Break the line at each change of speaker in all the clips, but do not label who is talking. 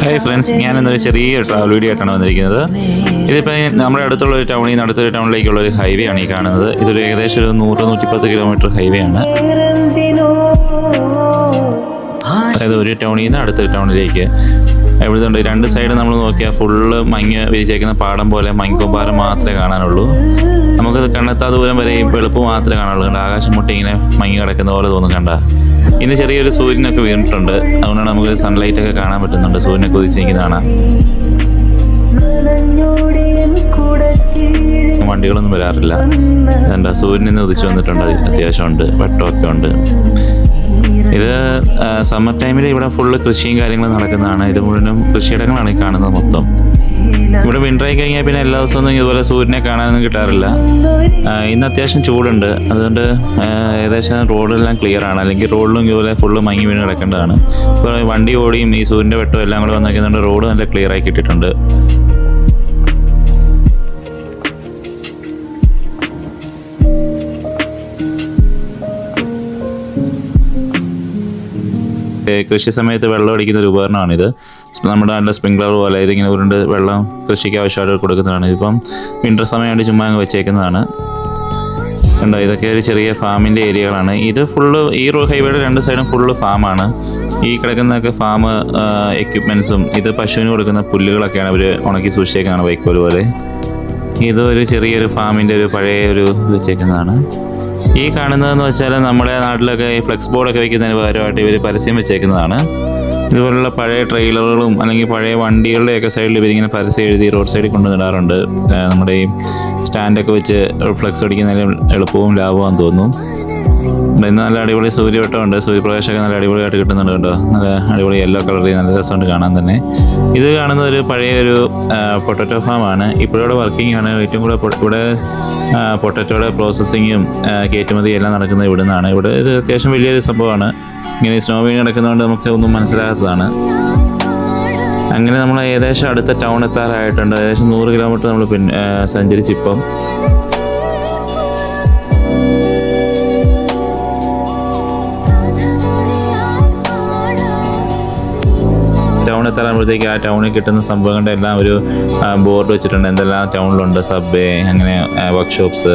Hi friends ഞാൻ ഇന്നൊരു ചെറിയ ട്രാവൽ വീഡിയോ ആയിട്ടാണ് വന്നിരിക്കുന്നത്. ഇതിപ്പോൾ നമ്മുടെ അടുത്തുള്ള ഒരു ടൗണിൽ നിന്ന് അടുത്തൊരു ടൗണിലേക്കുള്ള ഒരു ഹൈവേ ആണ് ഈ കാണുന്നത്. ഇതൊരു ഏകദേശം ഒരു നൂറ് നൂറ്റിപ്പത്ത് കിലോമീറ്റർ ഹൈവേ ആണ്. അതായത് ഒരു ടൗണിൽ നിന്ന് അടുത്ത ടൗണിലേക്ക്. എവിടുന്നുണ്ട്? രണ്ട് സൈഡ് നമ്മൾ നോക്കിയാൽ ഫുള്ള് മഞ്ഞ് വിരിച്ചേക്കുന്ന പാടം പോലെ മഞ്ഞ് മാത്രമേ കാണാനുള്ളൂ. നമുക്ക് കണ്ണെത്താ ദൂരം വരെ വെളുപ്പ് മാത്രമേ കാണാനുള്ളൂ. ആകാശം മുട്ടി ഇങ്ങനെ മഞ്ഞ് കിടക്കുന്ന പോലെ തോന്നും കണ്ട? ഇന്ന് ചെറിയൊരു സൂര്യനൊക്കെ വീണിട്ടുണ്ട്. അതുകൊണ്ടാണ് നമുക്ക് സൺലൈറ്റ് ഒക്കെ കാണാൻ പറ്റുന്നുണ്ട്. സൂര്യനൊക്കെ ഉദിച്ച് കാണാം വണ്ടികളൊന്നും വരാറില്ല. എന്താ സൂര്യനിൽ നിന്ന് ഉദിച്ചു വന്നിട്ടുണ്ട്. അത്യാവശ്യമുണ്ട്. വെട്ടമൊക്കെ ഉണ്ട്. ഇത് സമ്മർ ടൈമിൽ ഇവിടെ ഫുള്ള് കൃഷിയും കാര്യങ്ങളും നടക്കുന്നതാണ്. ഇത് മുഴുവനും കൃഷിയിടങ്ങളാണ് ഈ കാണുന്നത് മൊത്തം. ഇവിടെ വിന്റർ ആയി കഴിഞ്ഞാൽ പിന്നെ എല്ലാ ദിവസവും ഇതുപോലെ സൂര്യനെ കാണാനൊന്നും കിട്ടാറില്ല. ഇന്ന് അത്യാവശ്യം ചൂടുണ്ട്. അതുകൊണ്ട് ഏകദേശം റോഡെല്ലാം ക്ലിയർ ആണ്. അല്ലെങ്കിൽ റോഡിലും ഇതുപോലെ ഫുള്ള് മങ്ങി വീണ് കിടക്കേണ്ടതാണ്. ഇപ്പോൾ വണ്ടി ഓടിയും ഈ സൂര്യന്റെ വെട്ടവും എല്ലാം കൂടെ വന്നിരിക്കുന്നുണ്ട് റോഡ് നല്ല ക്ലിയർ ആയി കിട്ടിയിട്ടുണ്ട്. കൃഷി സമയത്ത് വെള്ളം അടിക്കുന്ന ഒരു ഉപകരണമാണിത്. നമ്മുടെ നല്ല സ്പ്രിംഗ്ലർ പോലെ ഇതിങ്ങനെ ഉരുണ്ട് വെള്ളം കൃഷിക്ക് ആവശ്യമായിട്ട് കൊടുക്കുന്നതാണ്. ഇതിപ്പം വിന്റർ സമയമായിട്ട് ചുമ്മാ അങ്ങ് വെച്ചേക്കുന്നതാണ്. കണ്ടോ? ഇതൊക്കെ ഒരു ചെറിയ ഫാമിന്റെ ഏരിയകളാണ്. ഇത് ഫുള്ള് ഈ റോ ഹൈവേയുടെ രണ്ട് സൈഡും ഫുള്ള് ഫാമാണ്. ഈ കിടക്കുന്നതൊക്കെ ഫാം എക്യുപ്മെൻസും ഇത് പശുവിന് കൊടുക്കുന്ന പുല്ലുകളൊക്കെയാണ് അവർ ഉണക്കി സൂക്ഷിച്ചേക്കുന്നതാണ് വൈക്കോൽ പോലെ. ഇതൊരു ചെറിയൊരു ഫാമിന്റെ ഒരു പഴയ ഒരു ഇത് വെച്ചേക്കുന്നതാണ്. ഈ കാണുന്നതെന്ന് വെച്ചാൽ നമ്മുടെ നാട്ടിലൊക്കെ ഈ ഫ്ലെക്സ് ബോർഡൊക്കെ വെക്കുന്നതിന് പകരമായിട്ട് ഇവർ പരസ്യം വെച്ചേക്കുന്നതാണ്. ഇതുപോലുള്ള പഴയ ട്രെയിലറുകളും അല്ലെങ്കിൽ പഴയ വണ്ടികളുടെയൊക്കെ സൈഡിൽ ഇവരിങ്ങനെ പരസ്യം എഴുതി റോഡ് സൈഡിൽ കൊണ്ടുവന്നിടാറുണ്ട്. നമ്മുടെ ഈ സ്റ്റാൻഡൊക്കെ വെച്ച് ഫ്ലെക്സ് അടിക്കുന്നതിന് എളുപ്പവും ലാഭമാണെന്ന് തോന്നുന്നു. നല്ല അടിപൊളി സൂര്യവട്ടമുണ്ട് സൂര്യപ്രകാശമൊക്കെ നല്ല അടിപൊളിയായിട്ട് കിട്ടുന്നുണ്ട് കേട്ടോ. നല്ല അടിപൊളി യെല്ലോ കളറിൽ നല്ല രസമുണ്ട് കാണാൻ തന്നെ. ഇത് കാണുന്ന ഒരു പഴയ ഒരു പൊട്ടറ്റോ ഫാമാണ് ഇപ്പോഴിവിടെ വർക്കിംഗ് ആണ്. ഏറ്റവും കൂടുതൽ ഇവിടെ പൊട്ടറ്റോയുടെ പ്രോസസ്സിങ്ങും കയറ്റുമതിയും എല്ലാം നടക്കുന്നത് ഇവിടെ നിന്നാണ് ഇവിടെ ഇത് അത്യാവശ്യം വലിയൊരു സംഭവമാണ്. ഇങ്ങനെ സ്നോ വീണ് കിടക്കുന്നതുകൊണ്ട് നമുക്ക് ഒന്നും മനസ്സിലാകാത്തതാണ്. അങ്ങനെ നമ്മൾ ഏകദേശം അടുത്ത ടൗൺ എത്താറായിട്ടുണ്ട്. ഏകദേശം നൂറ് കിലോമീറ്റർ നമ്മൾ പിന്നെ സഞ്ചരിച്ചിപ്പം. ടൗൺ എത്താറാകുമ്പോഴത്തേക്ക് ആ ടൗണിൽ കിട്ടുന്ന സംഭവങ്ങളുടെ എല്ലാം ഒരു ബോർഡ് വെച്ചിട്ടുണ്ട്. എന്തെല്ലാം ടൗണിലുണ്ട്? സബ്വേ അങ്ങനെ വർക്ക്ഷോപ്സ്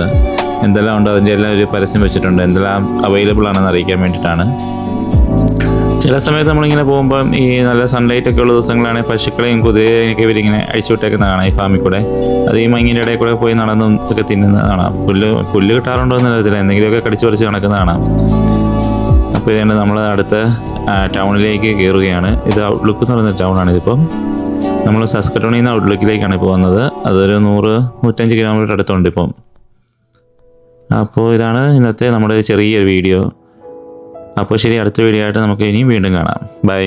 എന്തെല്ലാം ഉണ്ട്? അതിന്റെ എല്ലാം ഒരു പരസ്യം വെച്ചിട്ടുണ്ട്. എന്തെല്ലാം അവൈലബിൾ ആണെന്ന് അറിയിക്കാൻ വേണ്ടിയിട്ടാണ്. ചില സമയത്ത് നമ്മളിങ്ങനെ പോകുമ്പം ഈ നല്ല സൺലൈറ്റ് ഒക്കെ ഉള്ള ദിവസങ്ങളാണെങ്കിൽ പശുക്കളെയും കുതിരയൊക്കെ ഇവരിങ്ങനെ അഴിച്ചു വിട്ടേക്കുന്ന കാണാം ഈ ഫാമിൽ കൂടെ. അത് ഈ മങ്ങിന്റെ ഇടയിൽ കൂടെ പോയി നടന്നും ഒക്കെ തിന്നുന്നത് കാണാം. പുല്ല് പുല്ല് കിട്ടാറുണ്ടോ എന്ന് അറിയത്തില്ല എന്തെങ്കിലുമൊക്കെ കടിച്ചു പറിച്ച് നടക്കുന്ന കാണാം. അപ്പോൾ ഇതുകൊണ്ട് നമ്മൾ അടുത്ത ടൗണിലേക്ക് കയറുകയാണ് ഇത് ഔട്ട്ലുക്ക് എന്ന് പറയുന്ന ടൗണാണ് ഇതിപ്പം. നമ്മൾ സസ്കട്ടോണിൽ നിന്ന് ഔട്ട്ലുക്കിലേക്കാണ് ഇപ്പോൾ വന്നത്. അതൊരു നൂറ് നൂറ്റഞ്ച് കിലോമീറ്റർ അടുത്തുണ്ട് ഇപ്പം. അപ്പോൾ ഇതാണ് ഇന്നത്തെ നമ്മുടെ ചെറിയൊരു വീഡിയോ അപ്പോൾ ശരി അടുത്ത വീഡിയോ ആയിട്ട് നമുക്ക് ഇനിയും വീണ്ടും കാണാം. ബൈ.